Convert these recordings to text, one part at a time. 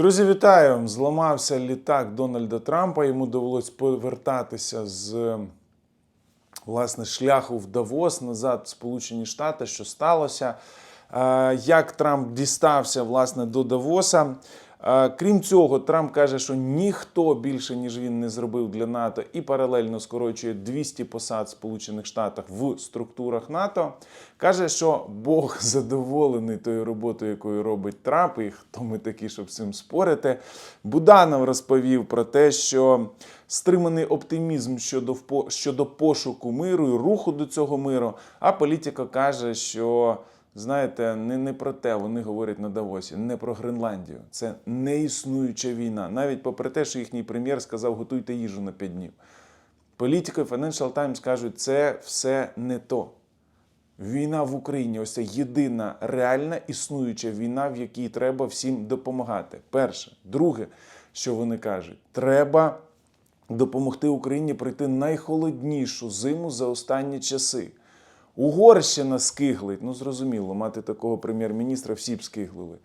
Друзі, вітаю! Зламався літак Дональда Трампа. Йому довелось повертатися з власне шляху в Давос назад в Сполучені Штати. Що сталося? Е, Як Трамп дістався власне до Давоса? Крім цього, Трамп каже, що ніхто більше ніж він не зробив для НАТО і паралельно скорочує 200 посад Сполучених Штатах в структурах НАТО. Каже, що Бог задоволений тою роботою, якою робить Трамп, і хто ми такі, щоб цим спорити. Буданов розповів про те, що стриманий оптимізм щодо щодо пошуку миру і руху до цього миру. А політика каже, що. Знаєте, не, не про те, вони говорять на Давосі, не про Гренландію. Це неіснуюча війна. Навіть попри те, що їхній прем'єр сказав, готуйте їжу на 5 днів. Політики Financial Times кажуть, це все не то. Війна в Україні ось це єдина реальна існуюча війна, в якій треба всім допомагати. Перше. Друге, що вони кажуть, треба допомогти Україні пройти найхолоднішу зиму за останні часи. Угорщина скиглить. Ну, зрозуміло, мати такого прем'єр-міністра всі б скиглили.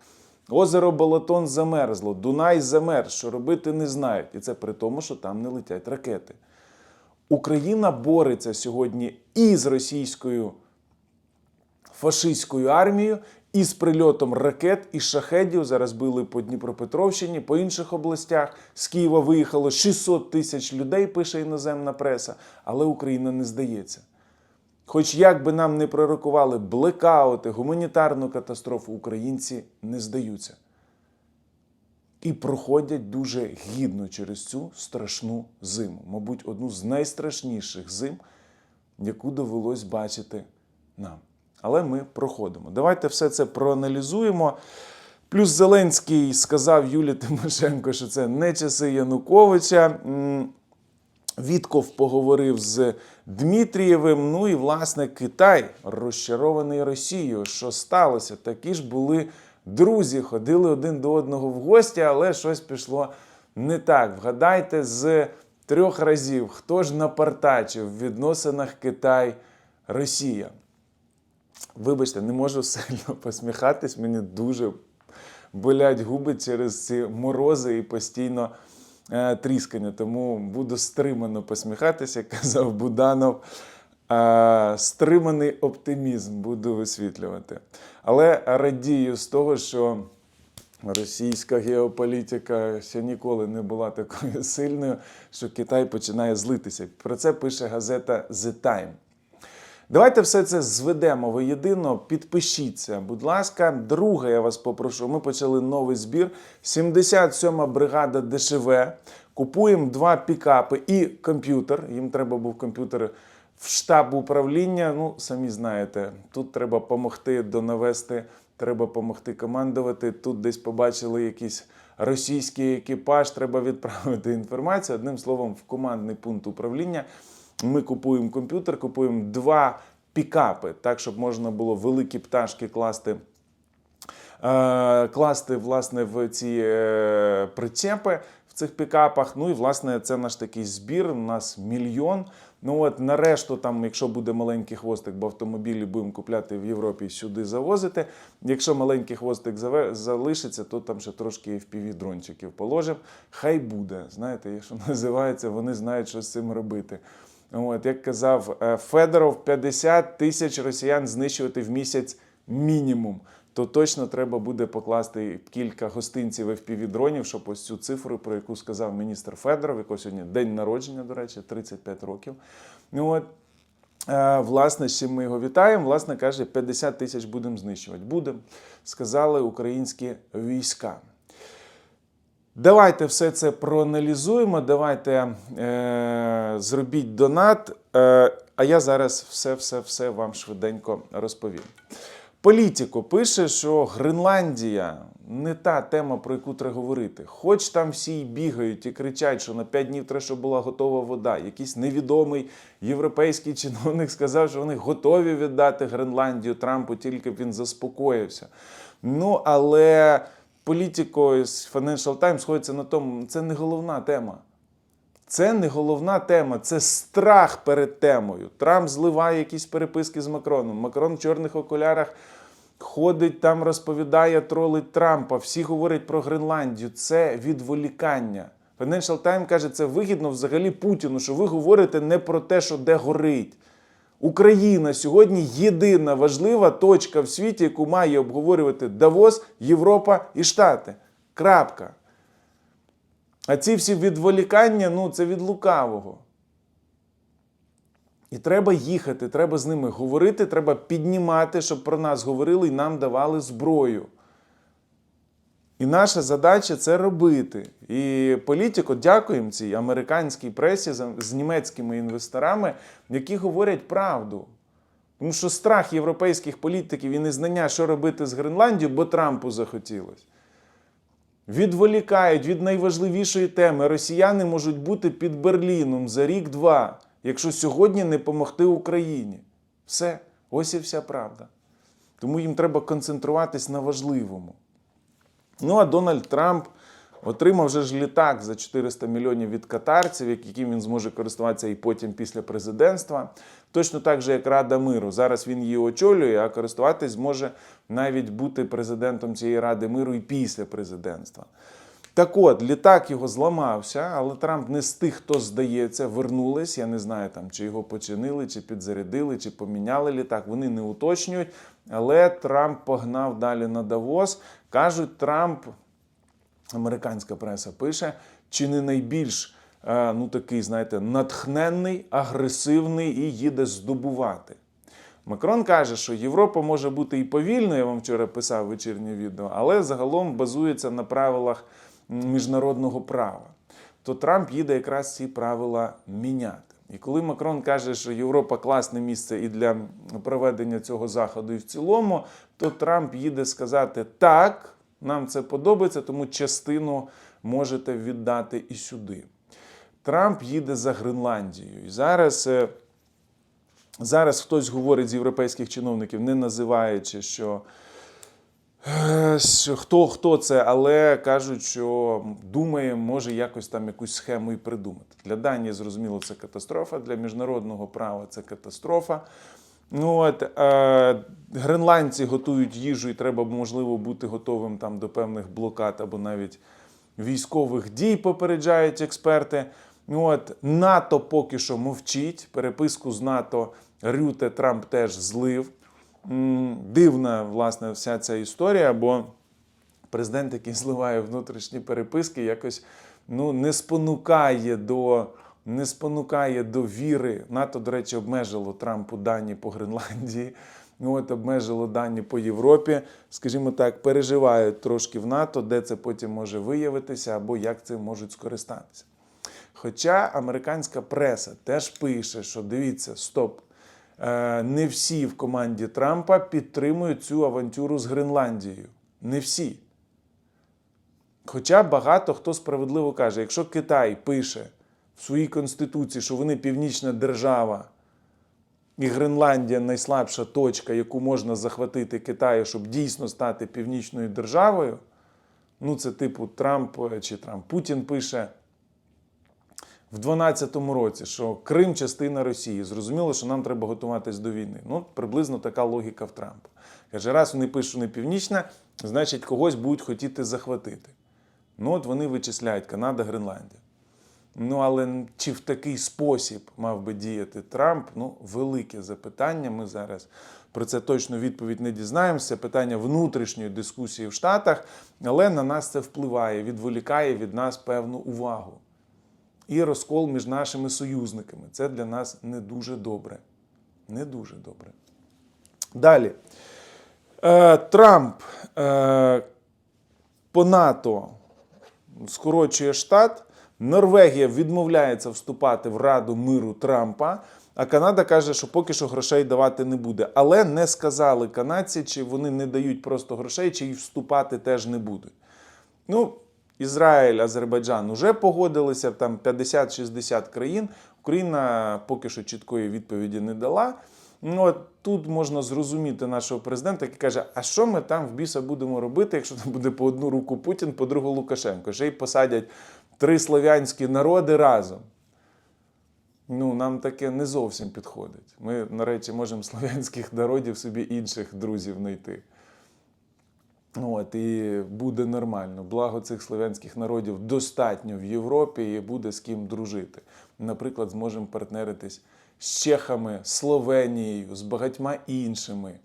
Озеро Балатон замерзло, Дунай замерз, що робити не знають. І це при тому, що там не летять ракети. Україна бореться сьогодні і з російською фашистською армією, і з прильотом ракет і шахедів. Зараз били по Дніпропетровщині, по інших областях. З Києва виїхало 600 тисяч людей, пише іноземна преса, але Україна не здається. Хоч як би нам не пророкували блекаути, гуманітарну катастрофу, українці не здаються. І проходять дуже гідно через цю страшну зиму. Мабуть, одну з найстрашніших зим, яку довелось бачити нам. Але ми проходимо. Давайте все це проаналізуємо. Плюс Зеленський сказав Юлі Тимошенко, що це не часи Януковича. Вітков поговорив з Дмитрієвим. Ну і власне Китай розчарований Росією. Що сталося? Такі ж були друзі, ходили один до одного в гості, але щось пішло не так. Вгадайте з трьох разів, хто ж напартачив в відносинах Китай-Росія. Вибачте, не можу сильно посміхатись, мені дуже болять губи через ці морози і постійно тріскання. Тому буду стримано посміхатися, як казав Буданов. Е, стриманий оптимізм буду висвітлювати. Але радію з того, що російська геополітика ще ніколи не була такою сильною, що Китай починає злитися. Про це пише газета The Time. Давайте все це зведемо воєдино. Підпишіться, будь ласка. Друге, я вас попрошу. Ми почали новий збір. 77-ма бригада ДШВ. Купуємо два пікапи і комп'ютер. Їм треба був комп'ютер в штаб управління. Ну, самі знаєте, тут треба допомогти донавести, треба допомогти командувати. Тут десь побачили якийсь російський екіпаж, треба відправити інформацію. Одним словом, в командний пункт управління. Ми купуємо комп'ютер, купуємо два пікапи, так, щоб можна було великі пташки класти. е, Класти власне в ці е, причепи в цих пікапах. Ну і власне це наш такий збір. У нас мільйон. Ну от нарешту, там, якщо буде маленький хвостик, бо автомобілі будемо купляти в Європі сюди завозити. Якщо маленький хвостик залишиться, то там ще трошки fpv дрончиків положимо. Хай буде. Знаєте, що називається, вони знають, що з цим робити. От, як казав е, Федоров, 50 тисяч росіян знищувати в місяць мінімум. То точно треба буде покласти кілька гостинців FPV-дронів, щоб ось цю цифру, про яку сказав міністр Федоров, якого сьогодні день народження, до речі, 35 років. Ну от, е, власне, з чим ми його вітаємо. Власне каже, 50 тисяч будемо знищувати. Будемо, сказали українські війська. Давайте все це проаналізуємо. Давайте е, зробіть донат. Е, а я зараз все-все-все вам швиденько розповім. Політико пише, що Гренландія не та тема, про яку треба говорити. Хоч там всі й бігають і кричать, що на 5 днів треба, щоб була готова вода. Якийсь невідомий європейський чиновник сказав, що вони готові віддати Гренландію Трампу, тільки б він заспокоївся. Ну, але політико з Financial Times сходиться на тому, це не головна тема. Це не головна тема, це страх перед темою. Трамп зливає якісь переписки з Макроном. Макрон в чорних окулярах ходить там, розповідає, тролить Трампа, всі говорять про Гренландію. Це відволікання. Financial Times каже, це вигідно взагалі Путіну, що ви говорите не про те, що де горить. Україна сьогодні єдина важлива точка в світі, яку має обговорювати Давос, Європа і Штати. Крапка. А ці всі відволікання ну, це від лукавого. І треба їхати, треба з ними говорити, треба піднімати, щоб про нас говорили і нам давали зброю. І наша задача це робити. І політико дякуємо цій американській пресі з- німецькими інвесторами, які говорять правду. Тому що страх європейських політиків і незнання, що робити з Гренландією, бо Трампу захотілося. Відволікають від найважливішої теми. Росіяни можуть бути під Берліном за рік-два, якщо сьогодні не допомогти Україні. Все, ось і вся правда. Тому їм треба концентруватись на важливому. Ну а Дональд Трамп отримав вже ж літак за 400 мільйонів від катарців, яким він зможе користуватися і потім після президентства. Точно так же, як Рада миру. Зараз він її очолює, а користуватись зможе навіть бути президентом цієї Ради миру і після президентства. Так от, літак його зламався, але Трамп не з тих, хто здається, вернулись. Я не знаю, там, чи його починили, чи підзарядили, чи поміняли літак. Вони не уточнюють. Але Трамп погнав далі на Давос. Кажуть, Трамп, американська преса пише, чи не найбільш е, ну, такий, знаєте, натхненний, агресивний і їде здобувати. Макрон каже, що Європа може бути і повільною, я вам вчора писав вечірнє відео, але загалом базується на правилах міжнародного права. То Трамп їде якраз ці правила міняти. І коли Макрон каже, що Європа класне місце і для проведення цього заходу, і в цілому, то Трамп їде сказати так, нам це подобається, тому частину можете віддати і сюди. Трамп їде за Гренландією. І зараз. е, Зараз хтось говорить з європейських чиновників, не називаючи, що хто, хто це, але кажуть, що думає, може якось там якусь схему і придумати. Для Данії, зрозуміло, це катастрофа, для міжнародного права це катастрофа. Ну от е, гренландці готують їжу, і треба можливо бути готовим там до певних блокад або навіть військових дій, попереджають експерти. Ну От НАТО поки що мовчить. Переписку з НАТО Рюте Трамп теж злив. Дивна, власне, вся ця історія, бо президент, який зливає внутрішні переписки, якось ну, не спонукає до. Не спонукає до віри. НАТО, до речі, обмежило Трампу дані по Гренландії. От обмежило дані по Європі. Скажімо так, переживають трошки в НАТО, де це потім може виявитися або як цим можуть скористатися. Хоча американська преса теж пише, що дивіться, стоп, не всі в команді Трампа підтримують цю авантюру з Гренландією. Не всі. Хоча багато хто справедливо каже, якщо Китай пише в своїй конституції, що вони північна держава, і Гренландія найслабша точка, яку можна захватити Китаю, щоб дійсно стати північною державою. Ну, це типу Трамп е, чи Трамп Путін пише в 2012 році, що Крим частина Росії. Зрозуміло, що нам треба готуватись до війни. Ну, приблизно така логіка в Трампа. Каже, раз вони пишуть, що не північна, значить когось будуть хотіти захватити. Ну, от вони вичисляють Канада, Гренландія. Ну, але чи в такий спосіб мав би діяти Трамп? Ну, велике запитання. Ми зараз про це точно відповідь не дізнаємося. Питання внутрішньої дискусії в Штатах, але на нас це впливає, відволікає від нас певну увагу. І розкол між нашими союзниками. Це для нас не дуже добре. Не дуже добре. Далі. Е, Трамп е, по НАТО скорочує штат. Норвегія відмовляється вступати в Раду миру Трампа. А Канада каже, що поки що грошей давати не буде. Але не сказали канадці, чи вони не дають просто грошей, чи й вступати теж не будуть. Ну, Ізраїль, Азербайджан вже погодилися, там 50-60 країн. Україна поки що чіткої відповіді не дала. Ну, от тут можна зрозуміти нашого президента, який каже: а що ми там в біса будемо робити, якщо там буде по одну руку Путін, по другу Лукашенко? Ще й посадять три слов'янські народи разом. Ну, нам таке не зовсім підходить. Ми, на речі, можемо слов'янських народів собі інших друзів знайти. От, і буде нормально. Благо цих слов'янських народів достатньо в Європі і буде з ким дружити. Наприклад, зможемо партнеритись з Чехами, Словенією, з багатьма іншими,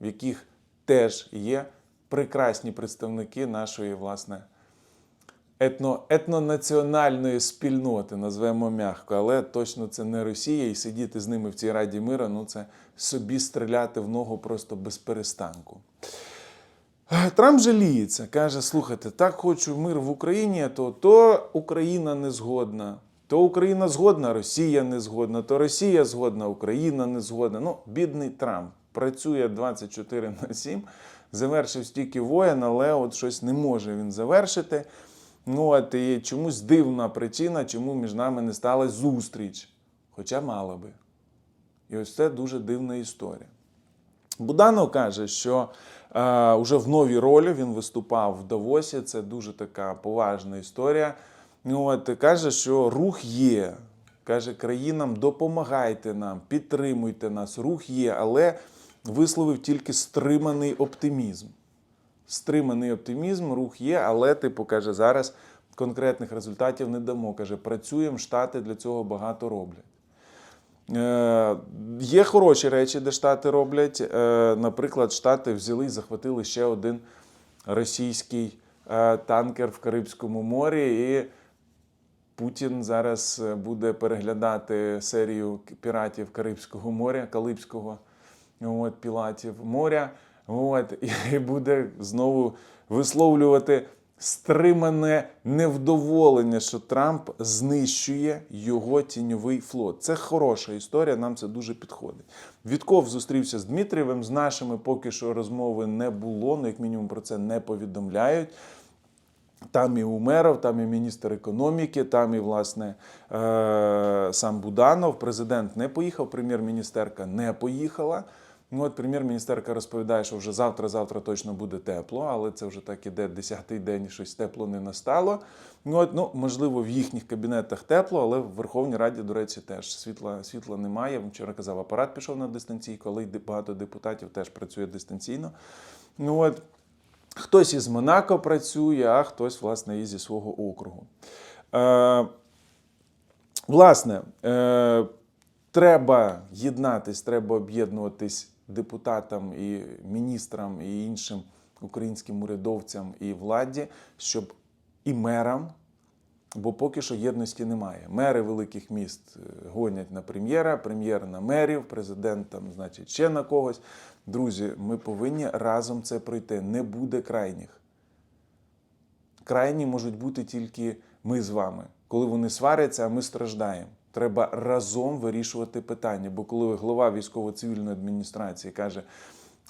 в яких теж є прекрасні представники нашої власне етно, етнонаціональної спільноти, назвемо м'яко, але точно це не Росія, і сидіти з ними в цій Раді мира, ну це собі стріляти в ногу просто без перестанку. Трамп жаліється, каже: слухайте, так хочу мир в Україні, то, то Україна не згодна. То Україна згодна, Росія не згодна, то Росія згодна, Україна не згодна. Ну, бідний Трамп працює 24 на 7, завершив стільки воєн, але от щось не може він завершити. Ну, от і чомусь дивна причина, чому між нами не сталася зустріч. Хоча мала би. І ось це дуже дивна історія. Буданов каже, що е, вже в новій ролі він виступав в Давосі. Це дуже така поважна історія. От, каже, що рух є. Каже, країнам допомагайте нам, підтримуйте нас. Рух є, але висловив тільки стриманий оптимізм. Стриманий оптимізм, рух є, але, типу, каже, зараз конкретних результатів не дамо. Каже, працюємо, штати для цього багато роблять. Е, Є хороші речі, де Штати роблять. Е, Наприклад, Штати взяли і захватили ще один російський е, танкер в Карибському морі. І Путін зараз буде переглядати серію піратів Карибського моря, Калибського от, пілатів моря. От, і буде знову висловлювати стримане невдоволення, що Трамп знищує його тіньовий флот. Це хороша історія, нам це дуже підходить. Вітков зустрівся з Дмитрієвим. З нашими поки що розмови не було, ну як мінімум про це не повідомляють. Там і Умеров, там і міністр економіки, там і власне е, сам Буданов. Президент не поїхав, прем'єр-міністерка не поїхала. Ну, от прем'єр-міністерка розповідає, що вже завтра-завтра точно буде тепло, але це вже так іде десятий день, щось тепло не настало. Ну, от, ну, можливо, в їхніх кабінетах тепло, але в Верховній Раді, до речі, теж світла, світла немає. Вчора казав, апарат пішов на дистанційку, але й багато депутатів теж працює дистанційно. Ну, от, Хтось із Монако працює, а хтось, власне, і зі свого округу. Е, власне, е, треба єднатись, треба об'єднуватись депутатам і міністрам і іншим українським урядовцям і владі, щоб і мерам. Бо поки що єдності немає. Мери великих міст е, гонять на прем'єра, прем'єр на мерів, президент там, значить, ще на когось. Друзі, ми повинні разом це пройти. Не буде крайніх. Крайні можуть бути тільки ми з вами. Коли вони сваряться, а ми страждаємо. Треба разом вирішувати питання. Бо коли голова військово-цивільної адміністрації каже,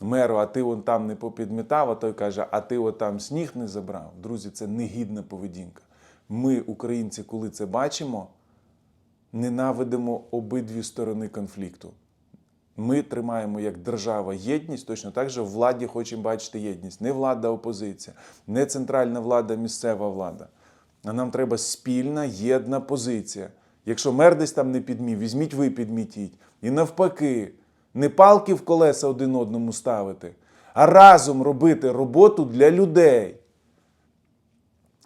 меру, а ти вон там не попідмітав, а той каже, а ти от там сніг не забрав. Друзі, це негідна поведінка. Ми, українці, коли це бачимо, ненавидимо обидві сторони конфлікту. Ми тримаємо як держава єдність, точно так же в владі хочемо бачити єдність. Не влада, опозиція, не центральна влада, місцева влада. А нам треба спільна єдна позиція. Якщо мер десь там не підмів, візьміть ви підмітіть. І навпаки, не палки в колеса один одному ставити, а разом робити роботу для людей.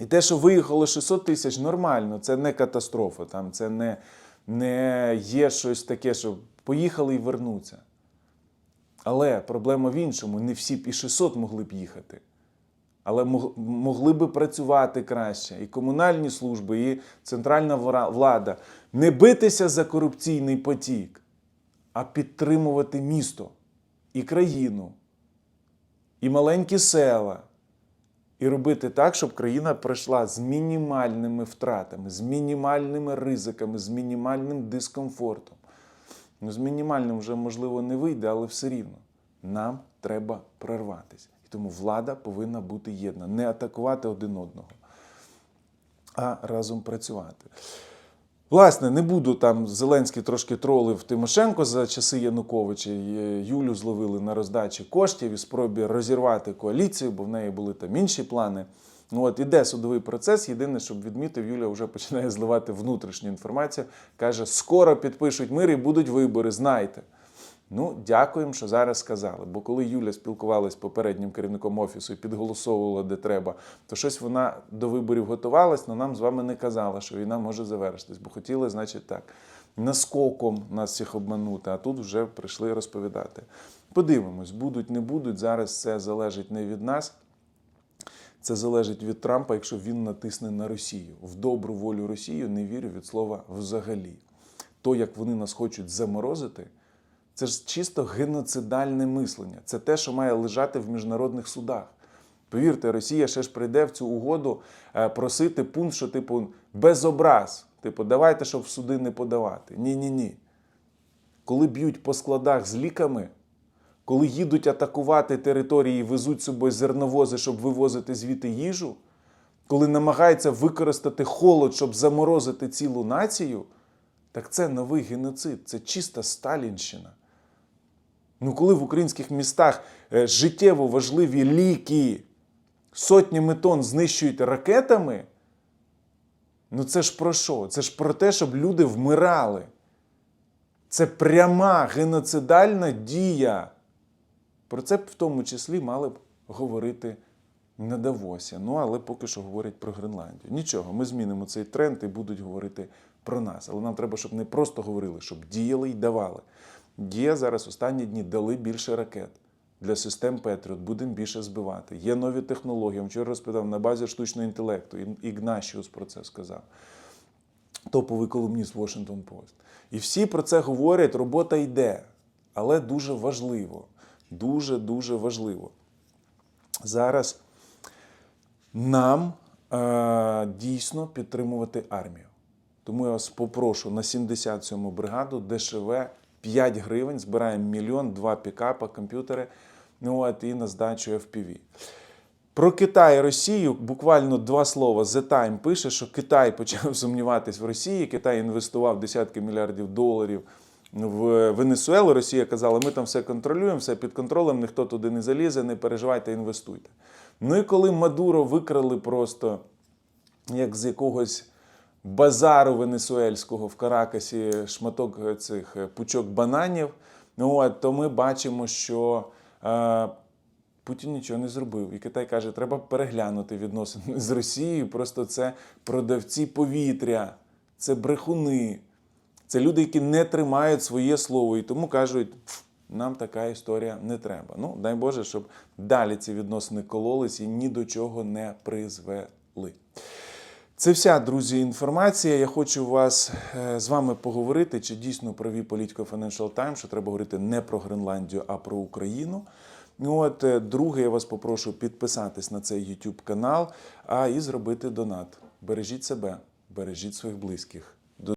І те, що виїхало 600 тисяч, нормально, це не катастрофа. Там це не, не є щось таке, що поїхали і вернуться. Але проблема в іншому: не всі б і 600 могли б їхати. Але могли би працювати краще і комунальні служби, і центральна влада. Не битися за корупційний потік, а підтримувати місто і країну, і маленькі села. І робити так, щоб країна пройшла з мінімальними втратами, з мінімальними ризиками, з мінімальним дискомфортом. Ну, з мінімальним вже, можливо, не вийде, але все рівно. Нам треба прорватися. Тому влада повинна бути єдна, не атакувати один одного, а разом працювати. Власне, не буду там Зеленський трошки тролив Тимошенко за часи Януковича. Юлю зловили на роздачі коштів і спробі розірвати коаліцію, бо в неї були там інші плани. Ну от іде судовий процес. Єдине, щоб відмітив, Юля вже починає зливати внутрішню інформацію. Каже: скоро підпишуть мир і будуть вибори. Знайте. Ну, дякуємо, що зараз сказали. Бо коли Юля спілкувалася з попереднім керівником офісу і підголосовувала, де треба, то щось вона до виборів готувалась, але нам з вами не казала, що війна може завершитись, бо хотіли, значить, так. Наскоком нас всіх обманути, а тут вже прийшли розповідати. Подивимось, будуть, не будуть. Зараз це залежить не від нас. Це залежить від Трампа, якщо він натисне на Росію. В добру волю Росії не вірю від слова взагалі. То, як вони нас хочуть заморозити, це ж чисто геноцидальне мислення. Це те, що має лежати в міжнародних судах. Повірте, Росія ще ж прийде в цю угоду е, просити пункт, що, типу, без образ. Типу, давайте, щоб в суди не подавати. Ні-ні ні. Коли б'ють по складах з ліками, коли їдуть атакувати території, везуть з собою зерновози, щоб вивозити звідти їжу, коли намагаються використати холод, щоб заморозити цілу націю, так це новий геноцид, це чиста Сталінщина. Ну, коли в українських містах е, життєво важливі ліки сотнями тонн знищують ракетами, ну це ж про що? Це ж про те, щоб люди вмирали. Це пряма геноцидальна дія. Про це б в тому числі мали б говорити на Давосі. Ну, але поки що говорять про Гренландію. Нічого, ми змінимо цей тренд і будуть говорити про нас. Але нам треба, щоб не просто говорили, щоб діяли і давали. Є зараз останні дні дали більше ракет для систем Петріот, будемо більше збивати. Є нові технології. Вчора розповідав на базі штучного інтелекту. Ігнашіус про це сказав топовий колумніст Washington Post. І всі про це говорять, робота йде. Але дуже важливо, дуже дуже важливо. Зараз нам е, дійсно підтримувати армію. Тому я вас попрошу на 77-му бригаду ДШВ 5 гривень, збираємо мільйон, два пікапа, комп'ютери, ну от і на здачу FPV. Про Китай і Росію буквально два слова. The Time пише, що Китай почав сумніватись в Росії. Китай інвестував десятки мільярдів доларів в Венесуелу. Росія казала, ми там все контролюємо, все під контролем, ніхто туди не залізе, не переживайте, інвестуйте. Ну і коли Мадуро викрали просто як з якогось базару венесуельського в Каракасі шматок цих е, пучок бананів, ну, от, то ми бачимо, що е, Путін нічого не зробив. І Китай каже, треба переглянути відносини з Росією. Просто це продавці повітря, це брехуни, це люди, які не тримають своє слово. І тому кажуть, нам така історія не треба. Ну, дай Боже, щоб далі ці відносини кололись і ні до чого не призвели. Це вся, друзі, інформація. Я хочу вас е, з вами поговорити, чи дійсно праві політико Financial Times, що треба говорити не про Гренландію, а про Україну. Ну от, е, друге, я вас попрошу підписатись на цей YouTube канал, а і зробити донат. Бережіть себе, бережіть своїх близьких.